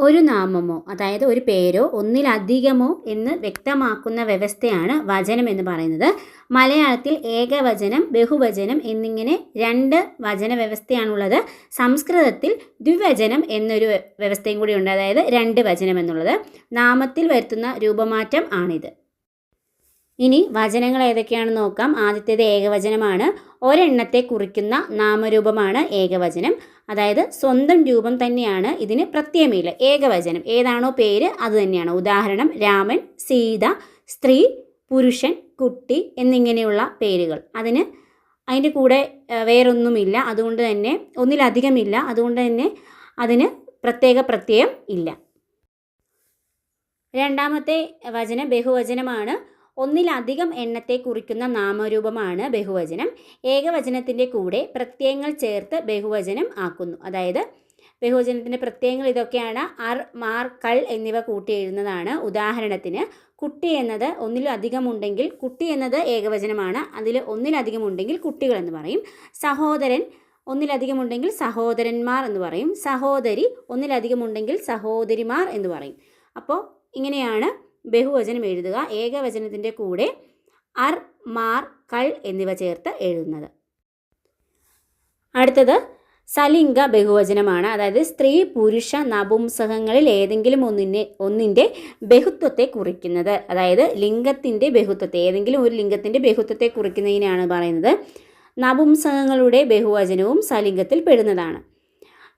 ഒരു നാമമോ അതായത് ഒരു പേരോ ഒന്നിലധികമോ എന്ന് വ്യക്തമാക്കുന്ന വ്യവസ്ഥയാണ് വചനം എന്ന് പറയുന്നത്. മലയാളത്തിൽ ഏകവചനം ബഹുവചനം എന്നിങ്ങനെ രണ്ട് വചന വ്യവസ്ഥയാണുള്ളത്. സംസ്കൃതത്തിൽ ദ്വിവചനം എന്നൊരു വ്യവസ്ഥയും കൂടി ഉണ്ട് അതായത് രണ്ട് വചനം എന്നുള്ളത്. നാമത്തിൽ വരുത്തുന്ന രൂപമാറ്റം ആണിത്. ഇനി വചനങ്ങൾ ഏതൊക്കെയാണെന്ന് നോക്കാം. ആദ്യത്തേത് ഏകവചനമാണ്. ഒരെണ്ണത്തെ കുറിക്കുന്ന നാമരൂപമാണ് ഏകവചനം. അതായത് സ്വന്തം രൂപം തന്നെയാണ് ഇതിന് പ്രത്യയമില്ല ഏകവചനം. ഏതാണോ പേര് അത് തന്നെയാണ്. ഉദാഹരണം രാമൻ സീത സ്ത്രീ പുരുഷൻ കുട്ടി എന്നിങ്ങനെയുള്ള പേരുകൾ. അതിന് അതിന്റെ കൂടെ വേറൊന്നുമില്ല. അതുകൊണ്ട് തന്നെ ഒന്നിലധികമില്ല. അതുകൊണ്ട് തന്നെ അതിന് പ്രത്യേക പ്രത്യയം ഇല്ല. രണ്ടാമത്തെ വചനം ബഹുവചനമാണ്. ഒന്നിലധികം എണ്ണത്തെ കുറിക്കുന്ന നാമരൂപമാണ് ബഹുവചനം. ഏകവചനത്തിന്റെ കൂടെ പ്രത്യയങ്ങൾ ചേർത്ത് ബഹുവചനം ആക്കുന്നു. അതായത് ബഹുവചനത്തിന്റെ പ്രത്യയങ്ങൾ ഇതൊക്കെയാണ് അർ മാർ കൾ എന്നിവ കൂട്ടി എഴുതുന്നതാണ്. ഉദാഹരണത്തിന് കുട്ടി എന്നത് ഒന്നിലധികം ഉണ്ടെങ്കിൽ കുട്ടി എന്നത് ഏകവചനമാണ്. അതിൽ ഒന്നിലധികം ഉണ്ടെങ്കിൽ കുട്ടികൾ എന്ന് പറയും. സഹോദരൻ ഒന്നിലധികം ഉണ്ടെങ്കിൽ സഹോദരന്മാർ എന്ന് പറയും. സഹോദരി ഒന്നിലധികം ഉണ്ടെങ്കിൽ സഹോദരിമാർ എന്ന് പറയും. അപ്പോൾ ഇങ്ങനെയാണ് ബഹുവചനം എഴുതുക. ഏകവചനത്തിന്റെ കൂടെ അർ മാർ കൾ എന്നിവ ചേർത്ത് എഴുതുന്നത്. അടുത്തത് സലിംഗ ബഹുവചനമാണ്. അതായത് സ്ത്രീ പുരുഷ നപുംസകങ്ങളിൽ ഏതെങ്കിലും ഒന്നിന്റെ ഒന്നിന്റെ ബഹുത്വത്തെ കുറിക്കുന്നത്. അതായത് ലിംഗത്തിന്റെ ബഹുത്വത്തെ ഏതെങ്കിലും ഒരു ലിംഗത്തിന്റെ ബഹുത്വത്തെ കുറിക്കുന്നതിനാണ് പറയുന്നത്. നപുംസകങ്ങളുടെ ബഹുവചനവും സലിംഗത്തിൽ പെടുന്നതാണ്.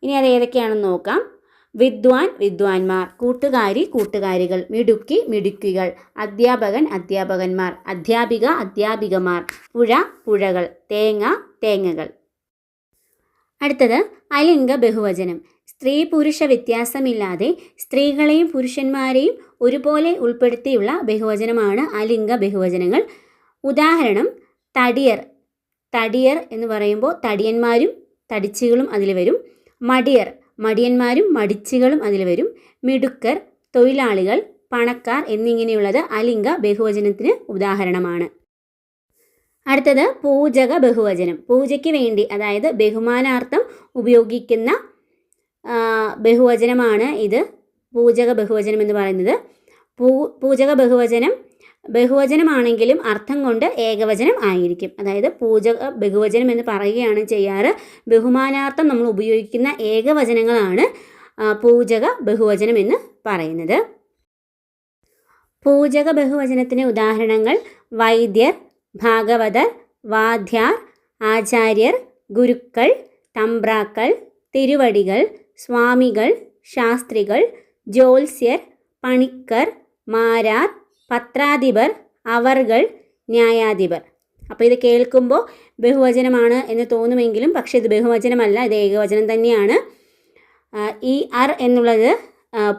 ഇനി അത് ഏതൊക്കെയാണെന്ന് നോക്കാം. വിദ്വാൻ വിദ്വാൻമാർ കൂട്ടുകാരി കൂട്ടുകാരികൾ മിടുക്കി മിടുക്കികൾ അധ്യാപകൻ അധ്യാപകന്മാർ അധ്യാപിക അധ്യാപികമാർ പുഴ പുഴകൾ തേങ്ങ തേങ്ങകൾ. അടുത്തത് അലിംഗ ബഹുവചനം. സ്ത്രീ പുരുഷ വ്യത്യാസമില്ലാതെ സ്ത്രീകളെയും പുരുഷന്മാരെയും ഒരുപോലെ ഉൾപ്പെടുത്തിയുള്ള ബഹുവചനമാണ് അലിംഗ ബഹുവചനങ്ങൾ. ഉദാഹരണം തടിയർ. തടിയർ എന്ന് പറയുമ്പോൾ തടിയന്മാരും തടിച്ചുകളും അതിൽ വരും. മടിയർ. മടിയന്മാരും മടിച്ചുകളും അതിൽ വരും. മിടുക്കർ തൊഴിലാളികൾ പണക്കാർ എന്നിങ്ങനെയുള്ളത് അലിംഗ ബഹുവചനത്തിന് ഉദാഹരണമാണ്. അടുത്തത് പൂജക ബഹുവചനം. പൂജയ്ക്ക് വേണ്ടി അതായത് ബഹുമാനാർത്ഥം ഉപയോഗിക്കുന്ന ബഹുവചനമാണ് ഇത്. പൂജക ബഹുവചനം എന്ന് പറയുന്നത്. പൂ പൂജക ബഹുവചനം ബഹുവചനമാണെങ്കിലും അർത്ഥം കൊണ്ട് ഏകവചനം ആയിരിക്കും. അതായത് പൂജക ബഹുവചനം എന്ന് പറയുകയാണ് ചെയ്യാറ്. ബഹുമാനാർത്ഥം നമ്മൾ ഉപയോഗിക്കുന്ന ഏകവചനങ്ങളാണ് പൂജക ബഹുവചനം എന്ന് പറയുന്നത്. പൂജക ബഹുവചനത്തിന് ഉദാഹരണങ്ങൾ വൈദ്യർ ഭാഗവതർ വാദ്യാർ ആചാര്യർ ഗുരുക്കൾ തമ്പ്രാക്കൾ തിരുവടികൾ സ്വാമികൾ ശാസ്ത്രികൾ ജ്യോത്സ്യർ പണിക്കർ മാരാർ പത്രാധിപർ അവർകൾ ന്യായാധിപർ. അപ്പോൾ ഇത് കേൾക്കുമ്പോൾ ബഹുവചനമാണ് എന്ന് തോന്നുമെങ്കിലും പക്ഷേ ഇത് ബഹുവചനമല്ല ഇത് ഏകവചനം തന്നെയാണ്. ഈ അർ എന്നുള്ളത്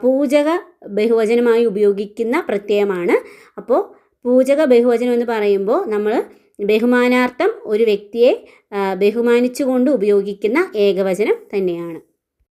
പൂജക ബഹുവചനമായി ഉപയോഗിക്കുന്ന പ്രത്യയമാണ്. അപ്പോൾ പൂജക ബഹുവചനം എന്ന് പറയുമ്പോൾ നമ്മൾ ബഹുമാനാർത്ഥം ഒരു വ്യക്തിയെ ബഹുമാനിച്ചുകൊണ്ട് ഉപയോഗിക്കുന്ന ഏകവചനം തന്നെയാണ്.